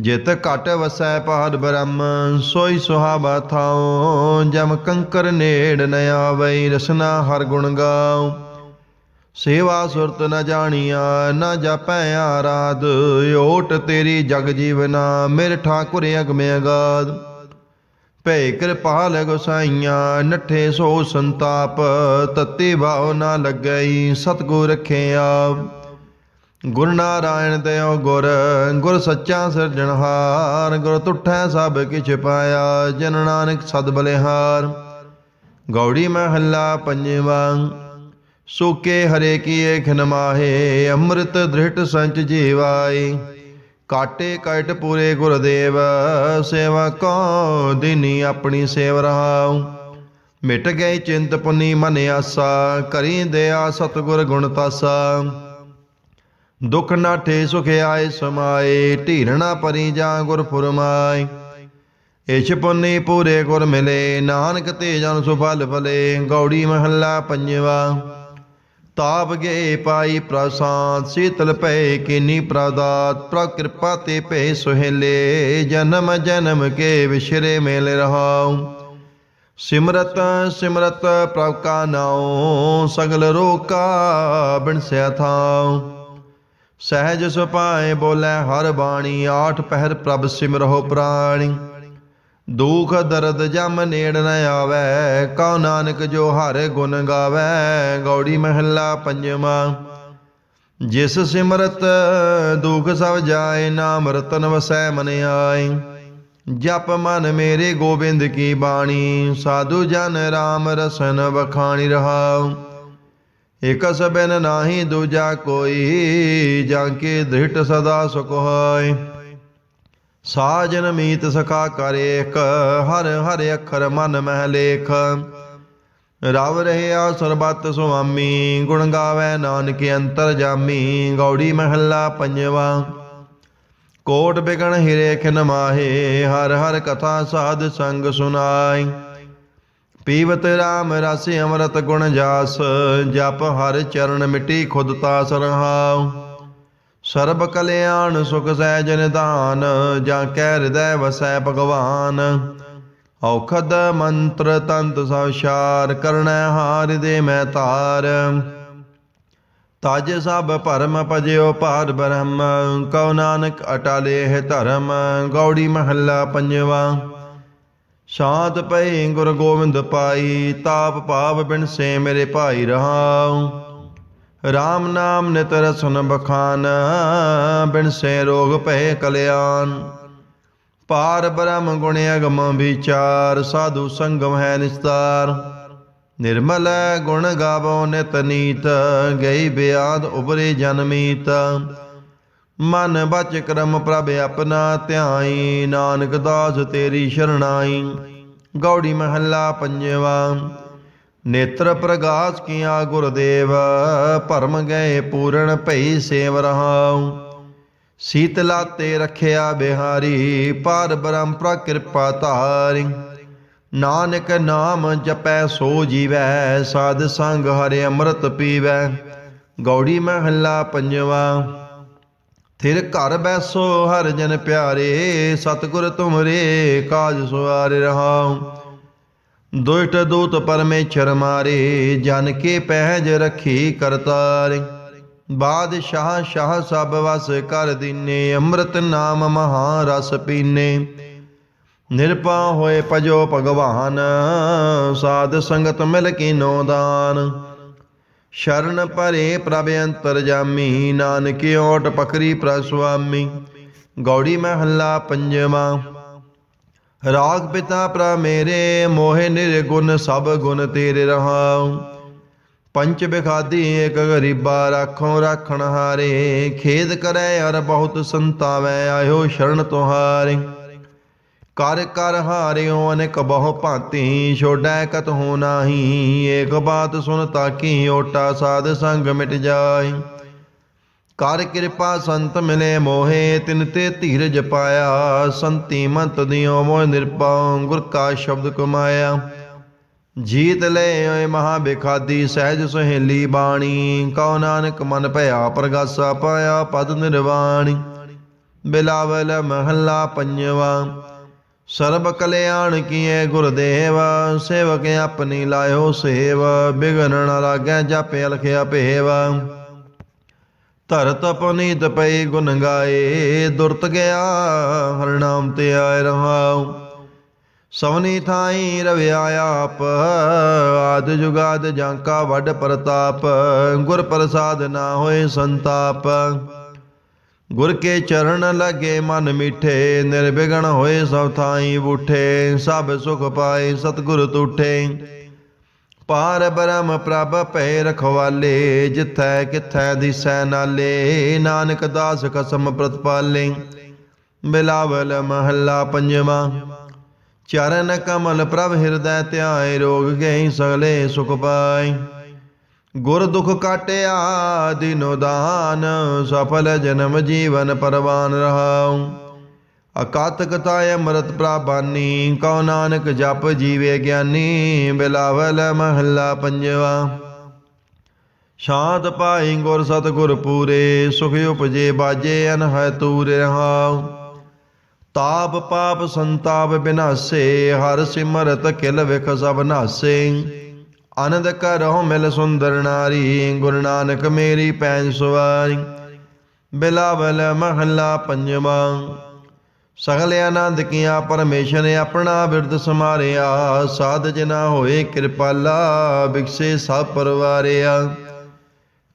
ਜਿਤ ਘਟ ਵਸੈ ਪਹਾੜ ਬ੍ਰਹਮ, ਸੋਈ ਸੁਹਾਵਾ ਥਾਉ। ਜਮ ਕੰਕਰ ਨੇੜ ਨ ਆਵਈ, ਰਸਨਾ ਹਰ ਗੁਣ ਗਾਉ। ਸੇਵਾ ਸੁਰਤ ਨ ਜਾਣੀਆ, ਨ ਜਾਪੈ ਆਰਾਧ। ਓਟ ਤੇਰੀ ਜਗ ਜੀਵਨਾ, ਮੇਰੇ ਠਾਕੁਰ ਅਗਮ ਅਗਾਧ। ਭੈ ਕਿਰਪਾਲ ਗੁਸਾਈਆਂ ਨੱਠੇ ਸੋ ਸੰਤਾਪ। ਤਤੀ ਭਾਉ ਨਾ ਲੱਗਈ, ਸਤਗੁਰ ਰਖੇ ਆਪ ਗੁਰ ਨਾਰਾਇਣ ਦਇਓ ਗੁਰ ਗੁਰ ਸੱਚਾ ਸਿਰਜਣਹਾਰ, ਗੁਰ ਤੁਠੈ ਸਭ ਕਿਛ ਪਾਇਆ, ਜਨ ਨਾਨਕ ਸਦ ਬਲਿਹਾਰ। ਗੌੜੀ ਮਹੱਲਾ ਪੰਜਵਾ, ਸੂਕੇ ਹਰੇ ਕੀਏ ਖਿਨ ਅੰਮ੍ਰਿਤ ਦ੍ਰਿਟ ਸੰਚ ਜੀਵਾਏ। ਕਾਟੇ ਕਟ ਪੂਰੇ ਗੁਰਦੇਵ, ਸੇਵਾ ਕੋ ਦਿਨੀ ਆਪਣੀ ਸੇਵ ਰਹਾਉ। ਮਿਟ ਗਈ ਚਿੰਤ ਪੁਨੀ ਮਨ ਆਸਾ, ਕਰੀ ਦਇਆ ਸਤਗੁਰ ਗੁਣ ਤਾਸਾ। ਦੁਖ ਨਾਠੇ ਸੁਖ ਆਏ ਸਮਾਏ ਢੀਰਣਾ ਪਰੀ ਜਾ ਗੁਰ ਫੁਰਮਾਏ ਇਛ ਪੁੰਨੀ ਪੂਰੇ ਗੁਰ ਮਿਲੇ ਨਾਨਕ ਤੇ ਜਨ ਸੁਫਲ ਫਲੇ ਗੌੜੀ ਮਹੱਲਾ ਪੰਜਵਾ ਤਾਪ ਗੇ ਪਾਈ ਪ੍ਰਸਾਦ ਸੀਤਲ ਪਏ ਕੀਨੀ ਪ੍ਰਦਾਤ ਪ੍ਰ ਕਿਰਪਾ ਤੇ ਭੇ ਸੁਹੇਲੇ ਜਨਮ ਜਨਮ ਕੇ ਵਿਸ਼ਰੇ ਮੇਲ ਰਹਾਉ ਸਿਮਰਤ ਸਿਮਰਤ ਪ੍ਰਭ ਕਾ ਨਾਉ ਸਗਲ ਰੋਕਾ ਬਿਨਸਿਆ ਥਾਉ ਸਹਿਜ ਸੁਪਾਏ ਬੋਲੇ ਹਰ ਬਾਣੀ, ਆਠ ਪਹਿਰ ਪ੍ਰਭ ਸਿਮਰਹੁ ਪ੍ਰਾਣੀ। ਦੁਖ ਦਰਦ ਜਮ ਨੇੜ ਨ ਆਵੈ, ਕਉ ਨਾਨਕ ਜੋ ਹਰ ਗੁਣ ਗਾਵੈ, ਗੌੜੀ ਮਹੱਲਾ ਪੰਜਵਾ। ਜਿਸ ਸਿਮਰਤ ਦੁਖ ਸਭ ਜਾਏ, ਨਾਮ ਰਤਨ ਵਸੈ ਮਨ ਆਏ। ਜਪ ਮਨ ਮੇਰੇ ਗੋਬਿੰਦ ਕੀ ਬਾਣੀ, ਸਾਧੂ ਜਨ RAM ਰਸਨ ਵਖਾਣੀ ਰਹਾਉ। ਇਕਸ ਬਿਨ ਨਾਹੀ, ਦੂਜਾ ਕੋਈ, ਜਾਂ ਕੇ ਦ੍ਰਿਟ ਸਦਾ ਸੁਖ ਹੋਇ। ਸਾਜਨ ਮੀਤ ਸਖਾ ਕਰ ਏਕ ਹਰ ਹਰ ਅੱਖਰ ਮਨ ਮਹਿ ਲੇਖ। ਰਵ ਰਹਿਆ ਸਰਬਤ ਸੁਆਮੀ, ਗੁਣ ਗਾਵੇ ਨਾਨਕ ਅੰਤਰ ਜਾਮੀ, ਗੌੜੀ ਮਹੱਲਾ ਪੰਜਵਾ। ਕੋਟ ਬਿਗਣ ਹਿਰੇ ਖਿਨ ਮਾਹੇ, ਹਰ ਹਰ ਕਥਾ ਸਾਧ ਸੰਗ ਸੁਨਾਈ ਪੀਵਤ ਰਾਮ ਰਸ ਅੰਮ੍ਰਿਤ ਗੁਣ ਜਾਸ, ਜਪ ਹਰ ਚਰਨ ਮਿਟੀ ਖੁਦ ਤਾਸ ਰਹਾਉ। ਸਰਬ ਕਲਿਆਣ ਸੁਖ ਸਹਿਜ ਨਿਧਾਨ ਜਾਂ ਕੈ ਹਿਰਦੈ ਵਸੈ ਭਗਵਾਨ। ਔਖਦ ਮੰਤਰ ਤੰਤ ਸਵਸ਼ਾਰ ਕਰਣੈ ਹਾਰ ਦੇ ਮੈਂ ਤਾਰ। ਤਜ ਸਭ ਭਰਮ ਭਜਿਓ ਪਾਰ ਬ੍ਰਹਮ, ਕਉ ਨਾਨਕ ਅਟਾਲੇ ਹੈ ਧਰਮ, ਗੌੜੀ ਮਹੱਲਾ ਪੰਜਵਾ। ਸ਼ਾਂਤ ਪਈ ਗੁਰ ਗੋਬਿੰਦ ਪਾਈ, ਤਾਪ ਭਾਵ ਬਿਨ ਸੇ ਮੇਰੇ ਭਾਈ ਰਹਾਉ। RAM ਨਾਮ ਨਿਤਰ ਸੁਨ ਬਖਾਨ, ਬਿਨ ਸੇ ਰੋਗ ਪਏ ਕਲਿਆਣ। ਪਾਰ ਬ੍ਰਹਮ ਗੁਣ ਅਗਮ ਵਿਚਾਰ, ਸਾਧੂ ਸੰਗਮ ਹੈ ਨਿਸਤਾਰ। ਨਿਰਮਲ ਗੁਣ ਗਾਵੋ ਨਿਤ ਨੀਤ, ਗਈ ਬਿਆਦ ਉਬਰੇ ਜਨਮੀਤ ਮਨ ਬਚ ਕਰਮ ਪ੍ਰਭ ਆਪਣਾ ਧਿਆਈ, ਨਾਨਕ ਦਾਸ ਤੇਰੀ ਸ਼ਰਣਾਈ। ਗੌੜੀ ਮਹੱਲਾ ਪੰਜਵਾ, ਨੇਤਰ ਪ੍ਰਗਾਸ ਕੀਆ ਗੁਰਦੇਵ, ਭਰਮ ਗਏ ਪੂਰਨ ਭਈ ਸੇਵ ਰਹਾਉ। ਸੀਤਲਾ ਤੇ ਰਖਿਆ ਬਿਹਾਰੀ, ਪਾਰ ਬ੍ਰਹਮ ਪ੍ਰ ਕਿਰਪਾ ਧਾਰੀ। ਨਾਨਕ ਨਾਮ ਜਪੈ ਸੋ ਜੀਵੈ, ਸਾਧ ਸੰਗ ਹਰਿ ਅੰਮ੍ਰਿਤ ਪੀਵੈ। ਗੌੜੀ ਮਹੱਲਾ ਪੰਜਵਾ ਥਿਰ ਘਰ ਬੈਸੋ ਹਰ ਜਨ ਪਿਆਰੇ, ਸਤਿਗੁਰ ਤੁਮਰੇ ਕਾਜ ਸੁਆਰੇ ਰਹਾਉ। ਦੁਸ਼ਟ ਦੂਤ ਪਰਮੇਸ਼ਰ ਮਾਰੇ, ਜਨ ਕੇ ਪਹਿਜ ਰਖੀ ਕਰਤਾਰ। ਬਾਦਸ਼ਾਹ ਸ਼ਾਹ ਸਭ ਵਸ ਕਰ ਦਿਨੇ, ਅੰਮ੍ਰਿਤ ਨਾਮ ਮਹਾ ਰਸ ਪੀਨੇ। ਨਿਰਪਾ ਹੋਏ ਭਜੋ ਭਗਵਾਨ, ਸਾਧ ਸੰਗਤ ਮਿਲ ਕੀ ਨੋ ਦਾਨ। ਸ਼ਰਨ ਭਰੇ ਪ੍ਰਭ ਅੰਤਰ ਜਾਮੀ, ਨਾਨਕ ਓਟ ਪਕਰੀ ਪ੍ਰਸਵਾਮੀ ਗੌੜੀ ਮਹੱਲਾ ਪੰਜਵਾ। ਰਾਗ ਪਿਤਾ ਪ੍ਰ ਮੇਰੇ, ਮੋਹਿ ਨਿਰਗੁਣ ਸਭ ਗੁਣ ਤੇਰੇ ਰਹਾਉ। ਪੰਚ ਬਿਖਾਦੀ ਏਕ ਗਰੀਬਾ ਰਾਖੋ ਰਾਖਣ ਹਾਰੇ, ਖੇਦ ਕਰੈ ਅਰ ਬਹੁਤ ਸੰਤਾਵੈ, ਆਇਓ ਸ਼ਰਨ ਤੁਹਾਰੇ। ਕਰ ਕਰ ਹਾਰਿਓ ਅਨੇਕ ਬਹੁ ਭਾਂਤੀ, ਛੋੜੈ ਕਤ ਹੋ ਨਾਹੀ। ਏਕ ਬਾਤ ਸੁਨ ਤਾਕੀ ਓਟਾ ਸਾਧ ਸੰਗ ਮਿਟ ਜਾਏ ਕਰ ਕਿਰਪਾ ਸੰਤ ਮਿਲੇ ਮੋਹੇ, ਤਿਨ ਤੇ ਧੀਰਜ ਪਾਇਆ। ਸੰਤੀ ਮੰਤ ਦਿਓ ਮੋਹ ਨਿਰਪਉ ਗੁਰ ਕਾ ਸ਼ਬਦ ਕਮਾਇਆ। ਜੀਤ ਲੈ ਓਏ ਮਹਾ ਬਿਖਾਦੀ, ਸਹਿਜ ਸੁਹੇਲੀ ਬਾਣੀ। ਕਉ ਨਾਨਕ ਮਨ ਭਇਆ, ਪ੍ਰਗਾਸਾ ਪਾਇਆ ਪਦ ਨਿਰਵਾਣੀ। ਬਿਲਾਵਲ ਮਹੱਲਾ ਪੰਜਵਾ। ਸਰਬ ਕਲਿਆਣ ਕੀਏ ਗੁਰਦੇਵ, ਸੇਵਕ ਆਪਣੀ ਲਾਇਓ ਸੇਵ ਬਿਗਨ ਨ ਲਾਗੈ ਜਾਪੇ ਅਲਖਿਆ ਭੇਵ। ਧਰਤ ਪਨੀਤ ਪਈ ਗੁਣ ਗਾਏ, ਦੁਰਤ ਗਿਆ ਹਰ ਨਾਮ ਤੇ ਆਇ ਰਹਾਉ ਸਵਨੀ ਥਾਈ ਰਵਿਆ ਆਪ, ਆਦ ਜੁਗਾਦ ਜਾਂਕਾ ਵੱਡ ਪ੍ਰਤਾਪ, ਗੁਰ ਪ੍ਰਸਾਦ ਨਾ ਹੋਏ ਸੰਤਾਪ। ਗੁਰ ਕੇ ਚਰਨ ਲਗੇ ਮਨ ਮਿੱਠੇ, ਨਿਰਵਿਘਨ ਹੋਏ ਸਭ ਥਾਈ ਬੂਠੇ, ਸਭ ਸੁਖ ਪਾਏ ਸਤਿਗੁਰ ਤੂਠੇ। ਪਾਰ ਬ੍ਰਹਮ ਪ੍ਰਭ ਭੈ ਰਖਵਾਲੇ, ਜਿਥੈ ਕਿਥੈ ਦਿਸੈ ਨਾਲੇ, ਨਾਨਕ ਦਾਸ ਕਸਮ ਪ੍ਰਤਪਾਲੇ ਬਿਲਾਵਲ ਮਹੱਲਾ ਪੰਜਵਾ, ਚਰਨ ਕਮਲ ਪ੍ਰਭ ਹਿਰਦੈ ਧਿਆਏ, ਰੋਗ ਗਏ ਸਗਲੇ ਸੁਖ ਪਾਏ। ਗੁਰ ਦੁਖ ਕਾਟਿਆ, ਦਿਨੋ ਦਾਨ, ਸਫਲ ਜਨਮ ਜੀਵਨ ਪਰਵਾਨ ਰਹਾਉ। ਅਕਾਤ ਕਥਾਇ ਅੰਮ੍ਰਿਤ ਪ੍ਰਾਬਾਨੀ, ਕਉ ਨਾਨਕ ਜਪ ਜੀਵੇ ਗਿਆਨੀ, ਬਿਲਾਵਲ ਮਹੱਲਾ ਪੰਜਵਾ। ਸ਼ਾਂਤ ਪਾਈ ਗੁਰ ਸਤਿਗੁਰ ਪੂਰੇ, ਸੁਖ ਉਪਜੇ ਬਾਜੇ ਅਨਹੈ ਤੂਰ ਰਹਾਉ। ਤਾਪ ਪਾਪ ਸੰਤਾਪ ਬਿਨਾਸੇ, ਹਰ ਸਿਮਰਤ ਕਿਲ ਵਿਖ ਸਭ ਨਾਸੇ। ਆਨੰਦ ਕਰਹੁ ਮਿਲ ਸੁੰਦਰ ਨਾਰੀ, ਗੁਰੂ ਨਾਨਕ ਮੇਰੀ ਪੈਜ ਸਵਾਰੀ। ਬਿਲਾਵਲ ਮਹੱਲਾ ਪੰਜਵਾ। ਸਗਲ ਆਨੰਦ ਕੀਆ, ਪਰਮੇਸ਼ਰ ਨੇ ਆਪਣਾ ਬਿਰਦ ਸਮਾਰਿਆ ਸਾਧ ਜਨਾ ਹੋਏ ਕਿਰਪਾਲਾ ਬਿਕਸੇ ਸਭ ਪਰਵਾਰਿਆ।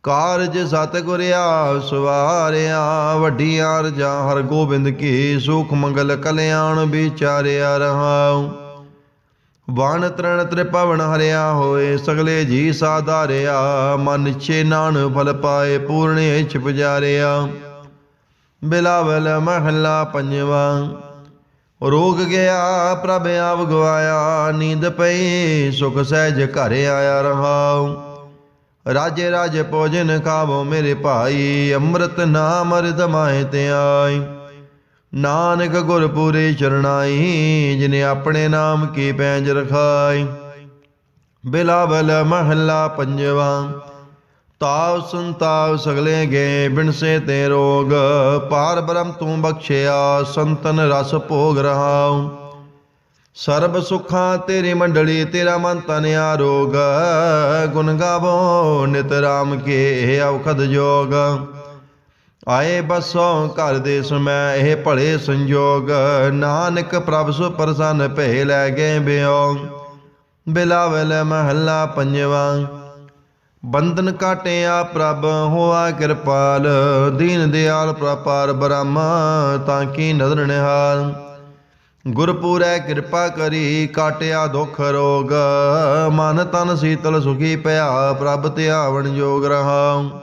ਕਾਰਜ ਸਤਿਗੁਰਿਆ, ਸਵਾਰਿਆ। ਵੱਡੀਆਂ ਰਜਾ ਹਰ ਗੋਬਿੰਦ ਕੀ, ਸੁਖ ਮੰਗਲ ਕਲਿਆਣ ਵਿਚਾਰਿਆ ਰਹਾਉ। ਵਣ ਤ੍ਰਣ ਤ੍ਰਿਪਵਨ ਹਰਿਆ ਹੋਏ, ਸਗਲੇ ਜੀ ਸਾਧਾਰਿਆ। ਮਨ ਛੇ ਨਾਨ ਫਲ ਪਾਏ ਪੂਰਨ ਇਛ ਪੁਜਾਰਿਆ ਬਿਲਾਵਲ ਮਹੱਲਾ ਪੰਜਵਾ। ਰੋਗ ਗਿਆ, ਪ੍ਰਭ ਆਪ ਗਵਾਇਆ, ਨੀਂਦ ਪਈ, ਸੁਖ ਸਹਿਜ ਘਰ ਆਇਆ ਰਹਾਉ ਰਾਜੇ ਰਾਜੇ ਭੋਜਨ ਖਾਵੋ ਮੇਰੇ ਭਾਈ, ਅੰਮ੍ਰਿਤ ਨਾਮ ਅਰਧ ਮਾਏ ਤੇ ਆਈ। ਨਾਨਕ ਗੁਰ ਪੂਰੇ ਚਰਨਾਈ ਜਿਨੇ ਆਪਣੇ ਨਾਮ ਕੀ ਪੈਂਜ ਰਖਾਈ। ਬਿਲਾਵਲ ਮਹੱਲਾ ਪੰਜਵਾ ਤਾਵ ਸੰਤਾਵ ਸਗਲੇ ਗਏ ਬਿਨਸੇ ਤੇ ਰੋਗ। ਪਾਰ ਬ੍ਰਹਮ ਤੂੰ ਬਖਸ਼ਿਆ, ਸੰਤਨ ਰਸ ਭੋਗ ਰਹਾਉ। ਸਰਬ ਸੁਖਾਂ ਤੇਰੀ ਮੰਡਲੀ, ਤੇਰਾ ਮਨ ਤਨ ਆਰੋਗ। ਗੁਣ ਗਾਵੋ, ਨਿਤ ਰਾਮ ਕੇ ਔਖਦ ਜੋਗ। ਆਏ ਬਸੋ ਘਰ ਦੇ ਸਮੈ, ਇਹ ਭਲੇ ਸੰਜੋਗ। ਨਾਨਕ ਪ੍ਰਭ ਸੁ ਪ੍ਰਸੰਨ ਭੈ ਲੈ ਗਏ ਬਿਓ। ਬਿਲਾਵਲ ਮਹੱਲਾ ਪੰਜਵਾ। ਬੰਧਨ ਕਾਟਿਆ ਪ੍ਰਭ, ਹੋਆ ਕਿਰਪਾਲ। ਦੀਨ ਦਿਆਲ ਪ੍ਰਪਾਰ ਬ੍ਰਹਮ, ਤਾਂ ਕੀ ਨਦਰ ਨਿਹਾਲ। ਗੁਰਪੂਰੈ ਕਿਰਪਾ ਕਰੀ, ਕਾਟਿਆ ਦੁਖ ਰੋਗ। ਮਨ ਤਨ ਸੀਤਲ ਸੁਖੀ ਪਿਆ, ਪ੍ਰਭ ਧਿਆਵਣ ਜੋਗ ਰਹਾਉ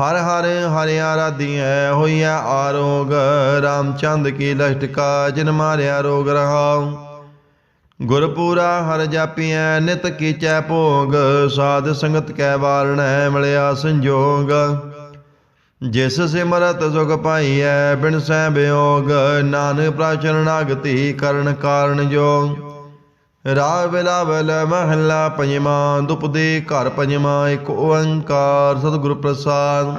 ਹਰ ਹਰ ਹਰਿ ਆਰਾਧੀਐ ਹੋਈਐ ਆਰੋਗ, ਰਾਮਚੰਦ ਕੀ ਲਸ਼ਟਕਾ ਜਿਨ ਮਾਰਿਆ ਰੋਗ ਰਹਾਉ। ਗੁਰਪੂਰਾ ਹਰ ਜਾਪੀਐ, ਨਿਤ ਕੀਚੈ ਭੋਗ, ਸਾਧ ਸੰਗਤ ਕੈ ਵਾਰਣੈ ਮਿਲਿਆ ਸੰਜੋਗ। ਜਿਸ ਸਿਮਰਤ ਸੁਖ ਪਾਈਐ, ਬਿਨ ਸਹਿ ਬਿਯੋਗ ਨਾਨਕ ਪ੍ਰਚਰਨਾਗਤੀ ਕਰਨ ਕਾਰਨ ਜੋਗ। ਰਾਗ ਬਿਲਾਵਲ ਮਹੱਲਾ ਪੰਜਵਾਂ, ਦੁਪਦੇ ਘਰ ਪੰਜਵਾਂ, ਇੱਕ ਓੰਕਾਰ ਸਤਿਗੁਰ ਪ੍ਰਸਾਦ।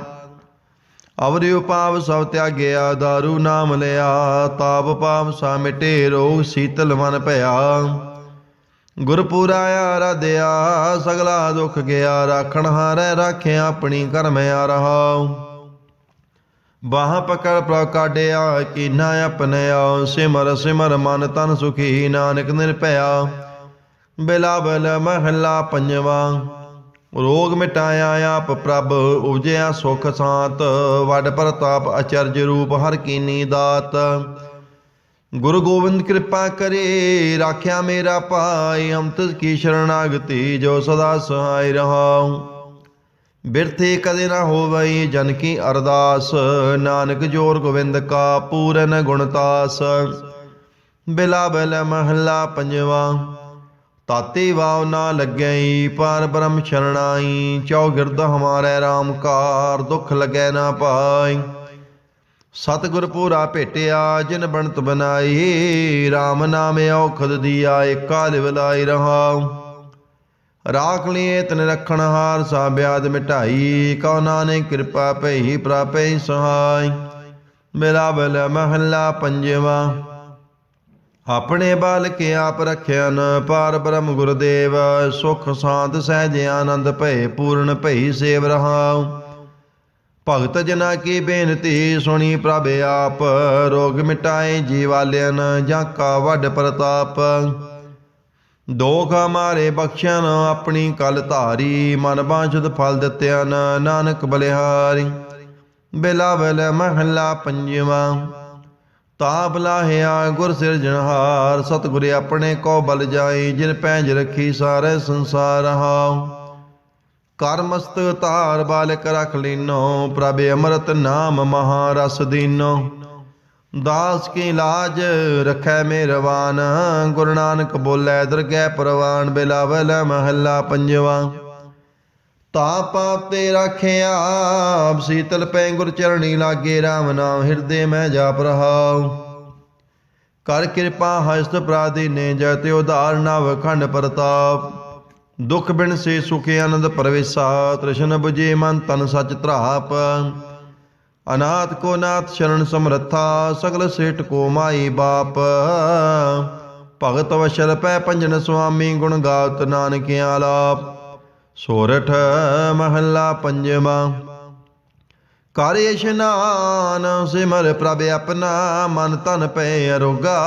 ਅਵਰਿ ਉਪਾਵ ਸਭ ਤਿਆਗਿਆ ਦਾਰੂ ਨਾਮ ਲਿਆ, ਤਾਪ ਪਾਪ ਸਾ ਮਿਟੇ ਰੋਗ ਸੀਤਲ ਮਨ ਭਇਆ। ਗੁਰਪੂਰਾ ਆਰਾਧਿਆ, ਸਗਲਾ ਦੁਖ ਗਿਆ, ਰਾਖਣ ਹਾਰੈ ਰਾਖਿਆ ਆਪਣੀ ਕਰਮ ਆ ਰਹਾ ਬਾਹ ਪਕੜ ਪ੍ਰਭ ਕਾਢਿਆ, ਕੀਨਾ ਆਪਣਿਆ ਸਿਮਰ ਸਿਮਰ ਮਨ ਤਨ ਸੁਖੀ, ਨਾਨਕ ਨਿਰਭਇਆ। ਬਿਲਾਵਲ ਮਹੱਲਾ ਪੰਜਵਾਂ, ਰੋਗ ਮਿਟਾਇਆ ਆਪ ਪ੍ਰਭ, ਉਪਜਿਆ ਸੁਖ ਸਾਤ। ਵਡ ਪ੍ਰਤਾਪ ਅਚਰਜ ਰੂਪ ਹਰ ਕੀਨੀ ਦਾਤ। ਗੁਰੂ ਗੋਬਿੰਦ ਕਿਰਪਾ ਕਰੇ, ਰਾਖਿਆ ਮੇਰਾ ਪਾਈ ਅੰਮ੍ਰਿਤ ਕੀ ਸ਼ਰਨਾਗਤੀ ਜੋ ਸਦਾ ਸਹਾਇ ਰਹਾਉ। ਬਿਰਥੇ ਕਦੇ ਨਾ ਹੋਵਈ ਜਨ ਕੀ ਅਰਦਾਸ। ਨਾਨਕ ਜੋਰ ਗੋਬਿੰਦ ਕਾ ਪੂਰਨ ਗੁਣਤਾਸ ਬਿਲਾਵਲ ਮਹੱਲਾ ਪੰਜਵਾ। ਤਾਤੇ ਵਾਵ ਨਾ ਲੱਗਈ ਪਾਰ ਬ੍ਰਹਮ ਸ਼ਰਣਾਈ ਚੌਗਿਰਦ ਹਮਾਰੇ RAM ਕਾਰ, ਦੁਖ ਲਗੈ ਨਾ ਪਾਈ। ਸਤਿਗੁਰ ਪੂਰਾ ਭੇਟਿਆ, ਜਿਨ ਬਣਤ ਬਨਾਈ RAM ਨਾਮ ਔਖਦ ਦੀਆ, ਏਕਾ ਲਿਵਲਾਈ ਰਹਾ। ਰਾਖ ਲਿਏ ਤਨ ਰਖਣ ਹਾਰ ਸਾ ਬਿਆਦ ਮਿਟਾਈ, ਕਉ ਨਾਨਕ ਕਿਰਪਾ ਪਈ ਪ੍ਰਾਪੈ ਸਹਾਈ। ਬਲ ਮਹੱਲਾ ਪੰਜਵਾ। ਆਪਣੇ ਬਾਲਕ ਆਪ ਰਖਿਆ ਨ ਪਾਰ ਬ੍ਰਹਮ ਗੁਰਦੇਵ, ਸੁਖ ਸਾਂਤ ਸਹਿਜ ਆਨੰਦ ਭਏ ਪੂਰਨ ਭਈ ਸੇਵ ਰਹਾਉ। ਭਗਤ ਜਨਾ ਕੀ ਬੇਨਤੀ ਸੁਣੀ ਪ੍ਰਭ ਆਪ, ਰੋਗ ਮਿਟਾਏ ਜੀਵਾਲਿਆਨ ਜਾਂ ਕਾ ਵੱਡ ਪ੍ਰਤਾਪ। ਦੋਖ ਮਾਰੇ ਬਖਸ਼ਣ, ਆਪਣੀ ਕਲ ਧਾਰੀ, ਮਨ ਬਾਂਛਤ ਫਲ ਦਿੱਤਿਆਨ ਨਾਨਕ ਬਲਿਹਾਰੀ। ਬਿਲਾਵਲ ਮਹੱਲਾ ਪੰਜਵਾਂ। ਤਾਪ ਲਾਹਿਆ ਗੁਰ ਸਿਰਜਣਹਾਰ ਸਤਿਗੁਰ ਆਪਣੇ ਕੋ ਬਲ ਜਾਈ ਜਿਨ ਪੈਂਜ ਰੱਖੀ ਸਾਰੇ ਸੰਸਾਰ ਹਾਉ। ਕਰਮਸਤ ਧਾਰ, ਬਾਲਕ ਰਖ ਲੀਨੋ, ਪ੍ਰਭ ਅੰਮ੍ਰਿਤ ਨਾਮ ਮਹਾ ਰਸ ਦੀਨੋ। ਦਾਸ ਕੀ ਲਾਜ ਰਖੈ ਮੇਰਵਾਨ ਗੁਰੂ ਨਾਨਕ ਬੋਲੇ, ਦਰਗਹਿ ਪ੍ਰਵਾਨ ਬਿਲਾਵਲ ਮਹੱਲਾ ਪੰਜਵਾ। ਤਾ ਪਾਪ ਤੇ ਰਾਖਿਆ ਆਪ, ਸੀਤਲ ਪੈ ਗੁਰ ਚਰਣੀ ਲਾਗੇ RAM ਨਾਮ ਹਿਰਦੇ ਮੈਂ ਜਾਪ ਰਹਾਉ। ਕਰ ਕਿਰਪਾ ਹਸਤ ਪ੍ਰਾਦੀਨੇ ਜਤਿ ਉਧਾਰ ਨਵ ਖੰਡ ਪ੍ਰਤਾਪ। ਦੁਖ ਬਿਨ ਸੇ ਸੁਖ ਆਨੰਦ ਪਰਵੇਸਾ, ਤ੍ਰਿਸ਼ਨ ਬੁਝੇ ਮਨ ਤਨ ਸਚ ਧਰਾਪ। ਅਨਾਥ ਕੋ ਨਾਥ ਸ਼ਰਨ ਸਮਰੱਥਾ, ਸਗਲ ਸੇਠ ਕੋ ਮਾਈ ਬਾਪ। ਭਗਤ ਵਸ਼ਲ ਪੈ ਪੰਜਨ ਸੁਆਮੀ, ਗੁਣ ਗਾਵਤ ਨਾਨਕ ਆਲਾਪ। ਸੋਰਠ ਮਹੱਲਾ ਪੰਜਵਾਂ। ਕਰ ਇਸ਼ਨਾਨ, ਸਿਮਰ ਪ੍ਰਭ ਆਪਣਾ, ਮਨ ਤਨ ਪੈ ਅਰੋਗਾ।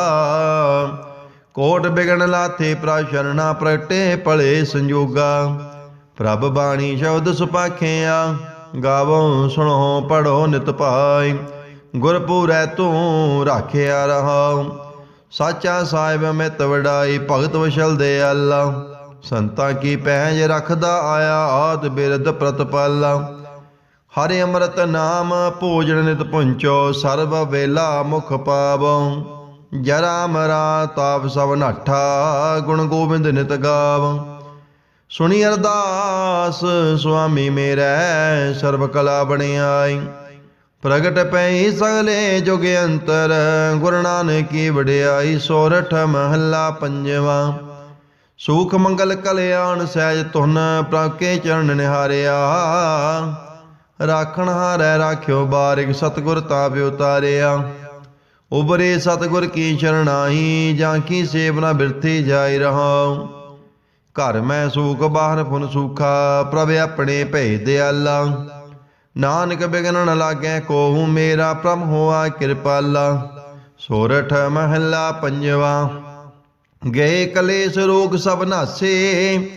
ਕੋਟ ਬਿਗਣ ਲਾਥੇ ਪ੍ਰਾ ਸ਼ਰਣਾ ਪ੍ਰਗਟੇ ਭਲੇ ਸੰਜੋਗਾ। ਪ੍ਰਭ ਬਾਣੀ ਸ਼ਬਦ ਸੁਪਾਖਿਆ ਗਾਵੋ, ਸੁਣੋ ਪੜੋ ਨਿਤ ਪਾਈ। ਗੁਰਪੂਰੈ ਤੂੰ ਰਾਖਿਆ ਰਹਾਉ। ਸਾਚਾ ਸਾਹਿਬ ਮਿਤ ਵਡਾਈ, ਭਗਤ ਵਸ਼ਲ ਦੇ ਅੱਲਾ। ਸੰਤਾਂ ਕੀ ਪਹਿਜ ਰਖਦਾ ਆਇਆ, ਆਦ ਬਿਰਦ ਪ੍ਰਤਪਾਲਾ। ਹਰਿ ਅੰਮ੍ਰਿਤ ਨਾਮ ਭੋਜਨ ਨਿਤ ਪੁੰਚੋ, ਸਰਬ ਵੇਲਾ ਮੁਖ ਪਾਵੋ। ਜਰਾ ਮਰਾ ਤਾਪ ਸਭ ਨਾਠਾ, ਗੁਣ ਗੋਬਿੰਦ ਨਿਤ ਗਾਵ। ਸੁਣੀ ਅਰਦਾਸ, ਸੁਆਮੀ ਮੇਰੈ ਸਰਬ ਕਲਾ ਬਣਾਈ ਪ੍ਰਗਟ ਪਈ ਸਗਲੇ ਜੁਗ ਅੰਤਰ, ਗੁਰੂ ਨਾਨਕ ਕੀ ਵਡਿਆਈ ਸੋਰਠ ਮਹੱਲਾ ਪੰਜਵਾ। ਸੁਖ ਮੰਗਲ ਕਲਿਆਣ ਸਹਿਜ ਤੁਨ ਪ੍ਰਕੇ ਚਰਨ ਨਿਹਾਰਿਆ। ਰਾਖਣ ਹਾਰੈ ਰਾਖਿਓ ਬਾਰਿਕ ਸਤਗੁਰ ਤਾਪ ਉਤਾਰਿਆ। ਉਬਰੇ ਸਤਗੁਰ ਕੀ ਸ਼ਰਣਾਈ ਜਾਂ ਕੀ ਸੇਵਨਾ ਬਿਰਥੀ ਜਾਈ ਰਹਾਉ। ਘਰ ਮੈਂ ਸੂਖ, ਬਾਹਰ ਫੁਨ ਸੂਖਾ, ਪ੍ਰਭ ਆਪਣੇ ਭੈ ਦਿਆਲਾ ਨਾਨਕ ਬਿਗਨ ਨ ਲਾਗੈ, ਕੋਹੂ ਮੇਰਾ, ਪ੍ਰਭ ਹੋਆ ਕਿਰਪਾਲਾ। ਸੋਰਠ ਮਹੱਲਾ ਪੰਜਵਾ, ਗਏ ਕਲੇਸ਼ ਰੋਗ ਸਭ ਨਾਸੇ।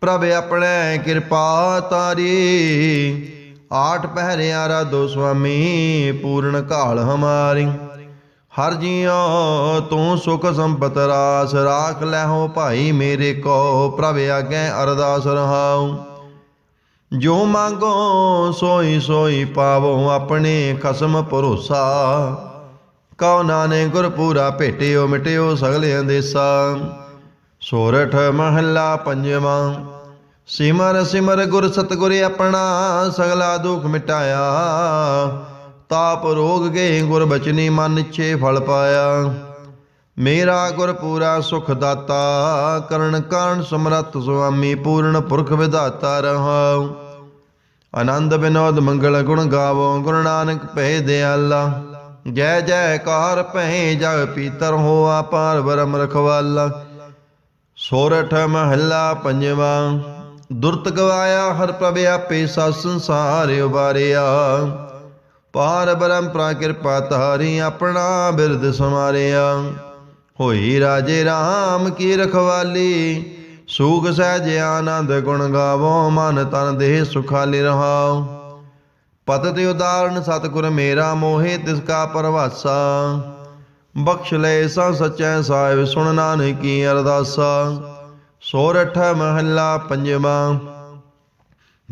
ਪ੍ਰਭ ਆਪਣੇ ਕਿਰਪਾ ਤਾਰੀ। ਆਠ ਪਹਿਰਿਆਰਾ ਦੋ ਸੁਆਮੀ, ਪੂਰਨ ਕਾਲ ਹਮਾਰੀ। ਹਰ ਜੀਉ ਤੂੰ ਸੁਖ ਸੰਪਤ ਰਾਸ, ਰਾਖ ਲੈਹੋ ਭਾਈ ਮੇਰੇ ਕੋ, ਪ੍ਰਭ ਆਗੇ ਅਰਦਾਸ ਰਹਾਉ। ਜੋ ਮੰਗੋ ਸੋਈ ਸੋਈ ਪਾਵੋ ਆਪਣੇ ਖਸਮ ਭਰੋਸਾ। ਕਉ ਨਾਨੇ ਗੁਰ ਪੂਰਾ ਭੇਟਿਓ ਮਿਟਿਓ ਸਗਲੇ ਅੰਦੇਸਾ। ਸੋਰਠ ਮਹੱਲਾ ਪੰਜਵਾਂ, ਸਿਮਰ ਸਿਮਰ ਗੁਰ ਸਤਗੁਰ ਆਪਣਾ ਸਗਲਾ ਦੁਖ ਮਿਟਾਇਆ। ਤਾਪ ਰੋਗ ਗਏ ਗੁਰ ਬਚਨੀ ਮਨ ਛੇ ਫਲ ਪਾਇਆ। ਮੇਰਾ ਗੁਰ ਪੂਰਾ ਸੁਖ ਦਾਤਾ, ਕਰਨ ਕਾਰਨ ਸਮਰੱਥ ਸੁਆਮੀ ਪੂਰਨ ਪੁਰਖ ਵਿਧਾਤਾ ਰਹਾਉ ਆਨੰਦ ਬਿਨੋਦ ਮੰਗਲ ਗੁਣ ਗਾਵੋ, ਗੁਰੂ ਨਾਨਕ ਭੈ ਦਿਆਲਾ। ਜੈ ਜੈਕਾਰ ਭੈ ਜਗ ਪੀਤਰ ਹੋ ਪਾਰ ਬਰਮ ਰਖਵਾਲਾ। ਸੋਰਠ ਮਹੱਲਾ ਪੰਜਵਾ, ਦੁਰਤ ਗਵਾਇਆ ਹਰ ਪ੍ਰਭ ਆਪੇ ਸਾ ਸੰਸਾਰ ਉਬਾਰਿਆ। ਪਾਰ ਬ੍ਰਹਮ ਪ੍ਰਾ ਕਿਰਪਾ ਤਾਰੀ ਆਪਣਾ ਬਿਰਦ ਸਮਾਰਿਆ। ਹੋਈ ਰਾਜੇ RAM ਕੀ ਰਖਵਾਲੀ, ਸੂਖ ਸਹਿਜ ਆਨੰਦ ਗੁਣ ਗਾਵੋ, ਮਨ ਤਨ ਦੇਹ ਸੁਖਾਲੀ ਰਹਾਉ ਪਤਿ ਤੇ ਉਦਾਹਰਨ ਸਤਿਗੁਰ ਮੇਰਾ ਮੋਹਿ, ਤਿਸ ਕਾ ਪਰਵਾਸਾ। ਬਖਸ਼ ਲੈ ਸਾ ਸਚੈ ਸਾਹਿਬ, ਸੁਣ ਨਾਨਕ ਕੀ ਅਰਦਾਸਾ ਸੋਰਠ ਮਹੱਲਾ ਪੰਜਵਾਂ।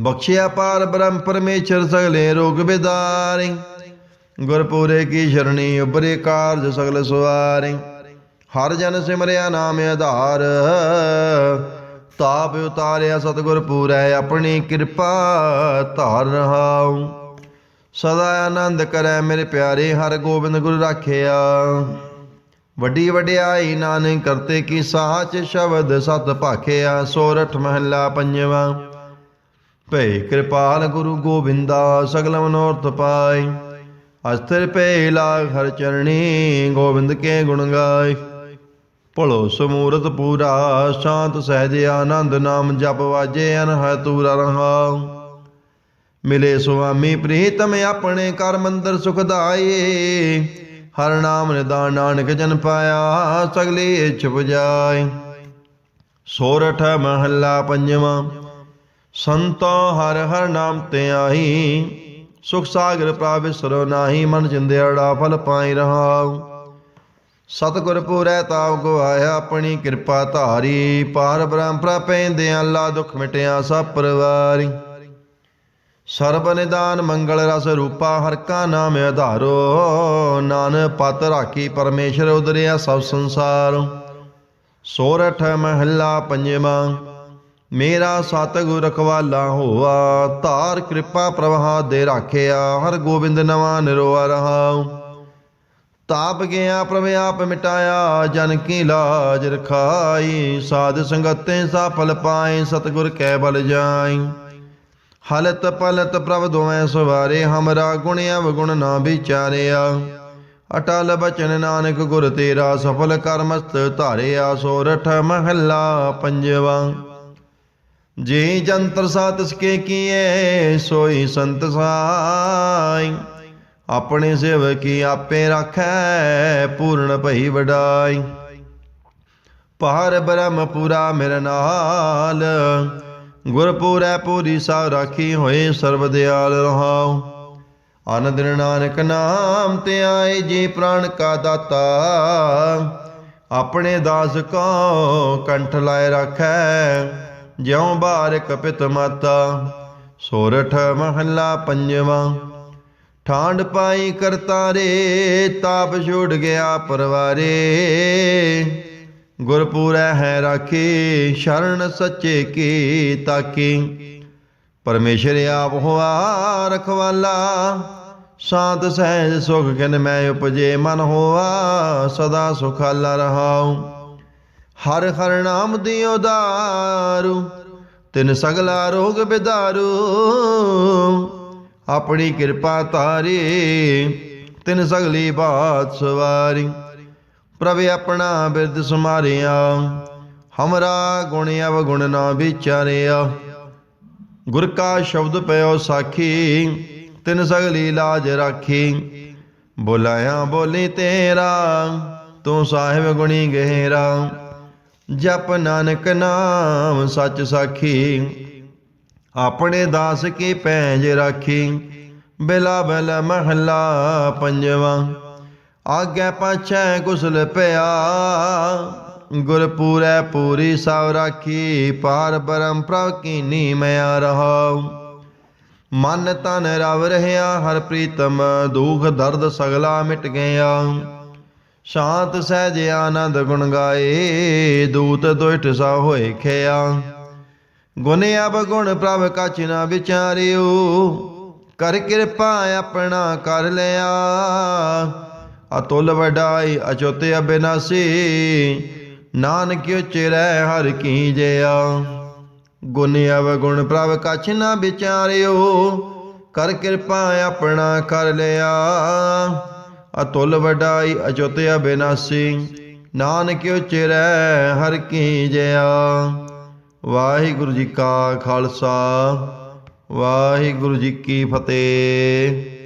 ਬਖਸ਼ਿਆ ਪਾਰ ਬ੍ਰਹਮ ਪਰਮੇਸ਼ਰ ਸਗਲੇ ਰੋਗ ਬਿਦਾਰੇ। ਗੁਰਪੂਰੇ ਕੀ ਸ਼ਰਣੀ ਉਬਰੇ ਕਾਰਜ ਸਗਲ ਸਵਾਰੇ ਹਰ ਜਨ ਸਿਮਰਿਆ ਨਾਮ ਆਧਾਰ। ਤਾਪ ਉਤਾਰਿਆ ਸਤਿਗੁਰ ਪੂਰੈ, ਆਪਣੀ ਕਿਰਪਾ ਧਾਰ ਰਹਾਉ। ਸਦਾ ਆਨੰਦ ਕਰੈ ਮੇਰੇ ਪਿਆਰੇ, ਹਰ ਗੋਬਿੰਦ ਗੁਰ ਰਾਖਿਆ। ਵੱਡੀ ਵਡਿਆਈ ਨਾਨਕ ਕਰਤੇ ਕੀ ਸਾਚ ਸ਼ਬਦ ਸਤ ਭਾਖਿਆ, ਸੋਰਠ ਮਹੱਲਾ ਪੰਜਵਾਂ। ਭੈ ਕਿਰਪਾਲ ਗੁਰੂ ਗੋਬਿੰਦਾ ਸਗਲ ਮਨੋਰਥ ਪਾਈ। ਅਸਥਿਰ ਪੈ ਲਾਗ ਹਰ ਚਰਣੀ, ਗੋਬਿੰਦ ਕੇ ਗੁਣ ਗਾਏ ਭਲੋ ਸਮੂਰਤ ਪੂਰਾ, ਸ਼ਾਂਤ ਸਹਿਜ ਆਨੰਦ ਨਾਮ ਜਪ ਵਾਜੇ ਅਨਹ ਤੂਰਾ ਰਹਾਉ ਮਿਲੇ ਸੁਆਮੀ ਪ੍ਰੀਤਮ ਆਪਣੇ ਕਰ ਮੰਦਰ ਸੁਖਦਾਏ ਹਰ ਨਾਮ ਨਿਦਾਨ ਨਾਨਕ ਜਨ ਪਾਇਆ, ਸਗਲੇ ਛੁਪ ਜਾਏ ਸੋਰਠ ਮਹੱਲਾ ਪੰਜਵਾਂ ਸੰਤੋ ਹਰ ਹਰ ਨਾਮ ਤੇ ਆਈ ਸੁਖ ਸਾਗਰ ਪ੍ਰਾਪਿ ਸਰੋ ਨਾਹੀ, ਮਨ ਚਿੰਦਿਆੜਾ ਫਲ ਪਾਈ ਰਹਾਉ। ਸਤਿਗੁਰ ਪੂਰੈ ਤਾਪ ਗਵਾਇਆ ਆਪਣੀ ਕਿਰਪਾ ਧਾਰੀ। ਪਾਰ ਬ੍ਰਹਮ ਪ੍ਰਪੈਂਦੇ ਅੱਲਾ ਦੁਖ ਮਿਟਿਆ ਸਭ ਪਰਵਾਰੀ। ਸਰਬ ਨਿਦਾਨ ਮੰਗਲ ਰਸ ਰੂਪਾ, ਹਰ ਕਾ ਨਾਮ ਆਧਾਰੋ। ਨਾਨਕ ਪਤ ਰਾਖੀ ਪਰਮੇਸ਼ਰ ਉਦਰਿਆ ਸਭ ਸੰਸਾਰ। ਸੋਰਠ ਮਹੱਲਾ ਪੰਜਵਾਂ ਮੇਰਾ ਸਤਿਗੁਰ ਰਖਵਾਲਾ ਹੋਆ, ਧਾਰ ਕਿਰਪਾ ਪ੍ਰਵਾਹ ਦੇ ਰਾਖਿਆ, ਹਰ ਗੋਬਿੰਦ ਨਵਾਂ ਨਿਰੋਆ ਰਹਾ ਤਾਪ ਗਿਆ ਪ੍ਰਭ ਆਪ ਮਿਟਾਇਆ, ਜਨ ਕੀ ਲਾਜ ਰਖਾਈ, ਸਾਧ ਸੰਗਤੇ ਸਫਲ ਪਾਏ, ਸਤਿਗੁਰ ਕੈ ਬਲ ਜਾਈ। ਹਲਤ ਪਲਤ ਪ੍ਰਭ ਦੋਵੇਂ ਸਵਾਰੇ, ਹਮਰਾ ਗੁਣ ਅਵਗੁਣ ਨਾ ਵਿਚਾਰਿਆ। ਅਟਲ ਬਚਨ ਨਾਨਕ ਗੁਰ ਤੇਰਾ ਸਫਲ ਕਰਮਸਤ ਧਾਰਿਆ ਸੋਰਠ ਮਹੱਲਾ ਪੰਜਵਾ। ਜੇ ਜੰਤਰ ਸਾਤਿਸ ਕੇ ਕੀਏ, ਸੋਈ ਸੰਤ ਸਾਈ। ਆਪਣੇ ਸੇਵਕੀ ਆਪੇ ਰਾਖੈ, ਪੂਰਨ ਭਈ ਵਡਾਈ। ਪਾਰ ਬ੍ਰਹਮ ਪੂਰਾ ਮੇਰੇ ਨਾਲ, ਗੁਰਪੂਰੈ ਪੂਰੀ ਸਾ ਰਾਖੀ ਹੋਏ ਸਰਬ ਦਿਆਲ ਰਹਾਉ। ਆਨੰਦ ਨਾਨਕ ਨਾਮ ਤੇ ਆਏ ਜੀ ਪ੍ਰਾਣ ਕਾ ਦਾਤਾ। ਆਪਣੇ ਦਾਸ ਕੋ ਕੰਠ ਲਾਇ ਰੱਖੈ ਜਿਉ ਬਾਰਿਕ ਪਿਤ ਮਾਤਾ, ਸੋਰਠ ਮਹੱਲਾ ਪੰਜਵਾਂ। ਠਾਂਡ ਪਾਈ ਕਰਤਾਰੇ, ਤਾਪ ਛੋੜ ਗਿਆ ਪਰਵਾਰੇ। ਗੁਰਪੂਰੈ ਹੈ ਰਾਖੀ, ਸ਼ਰਨ ਸੱਚੇ ਕੀ ਤਾਕੀ। ਪਰਮੇਸ਼ਰ ਆਪ ਹੋਆ ਰਖਵਾਲਾ, ਸ਼ਾਂਤ ਸਹਿਜ ਸੁਖ ਕਿਨ ਮੈਂ ਉਪਜੇ, ਮਨ ਹੋਆ ਸਦਾ ਸੁਖਾਲਾ ਰਹਾਉ। ਹਰ ਹਰ ਨਾਮ ਦੀ ਉਦਾਰੂ ਤਿਨ ਸਗਲਾ ਰੋਗ ਬਿਦਾਰੂ। ਆਪਣੀ ਕਿਰਪਾ ਤਾਰੀ, ਤਿਨ ਸਗਲੀ ਬਾਤ ਸਵਾਰੀ। ਪ੍ਰਭ ਆਪਣਾ ਬਿਰਦ ਸਮਾਰਿਆ, ਹਮਰਾ ਗੁਣ ਅਵਗੁਣ ਨਾ ਵਿਚਾਰਿਆ। ਗੁਰ ਕਾ ਸ਼ਬਦ ਪਇਓ ਸਾਖੀ, ਤਿਨ ਸਗਲੀ ਲਾਜ ਰਾਖੀ। ਬੁਲਾਇਆ ਬੋਲੀ ਤੇਰਾ, ਤੂੰ ਸਾਹਿਬ ਗੁਣੀ ਗਹਿਰਾ। ਜਪ ਨਾਨਕ ਨਾਮ ਸੱਚ ਸਾਖੀ। ਆਪਣੇ ਦਾਸ ਕੀ ਪੈਂਜ ਰਾਖੀ। ਬਿਲਾ ਬਲ ਮਹੱਲਾ ਪੰਜਵਾਂ। ਆਗੇ ਪਾਛੈ ਕੁਸਲ ਪਿਆ। ਗੁਰਪੂਰੈ ਪੂਰੀ ਸਭ ਰਾਖੀ। ਪਾਰ ਬਰਮ ਪ੍ਰਭ ਕੀਨੀ ਮਿਆ ਰਹਾਉ। ਮਨ ਤਨ ਰਵ ਰਹਿਆ ਹਰ ਪ੍ਰੀਤਮ ਦੁਖ ਦਰਦ ਸਗਲਾ ਮਿਟ ਗਿਆ। ਸ਼ਾਂਤ ਸਹਿਜ ਆਨੰਦ ਗੁਣ ਗਾਏ, ਦੂਤ ਦੁਇਟ ਸਾ ਹੋਏ ਖਿਆ। ਗੁਣ ਅਬ ਗੁਣ ਪ੍ਰਭ ਕਛ ਨਾ ਵਿਚਾਰਿਓ, ਕਰ ਕਿਰਪਾ ਆਪਣਾ ਕਰ ਲਿਆ। ਅਤੁਲ ਵਡਾਈ ਅਚੁੱਤ ਅਬਿਨਾਸੀ, ਨਾਨਕ ਉਚਰੈ ਹਰ ਕੀ ਜਿਆ। ਗੁਣ ਅਵ ਗੁਣ ਪ੍ਰਭ ਕਛ ਨਾ ਵਿਚਾਰਿਓ, ਕਰ ਕਿਰਪਾ ਆਪਣਾ ਕਰ ਲਿਆ। ਅਤੁਲ ਵਡਾਈ ਅਚੁੱਤ ਅਬਿਨਾਸੀ ਨਾਨਕ ਉਚਰੈ ਹਰ ਕੀ ਜਯਾ ਵਾਹਿਗੁਰੂ ਜੀ ਕਾ ਖਾਲਸਾ, ਵਾਹਿਗੁਰੂ ਜੀ ਕੀ ਫਤਿਹ।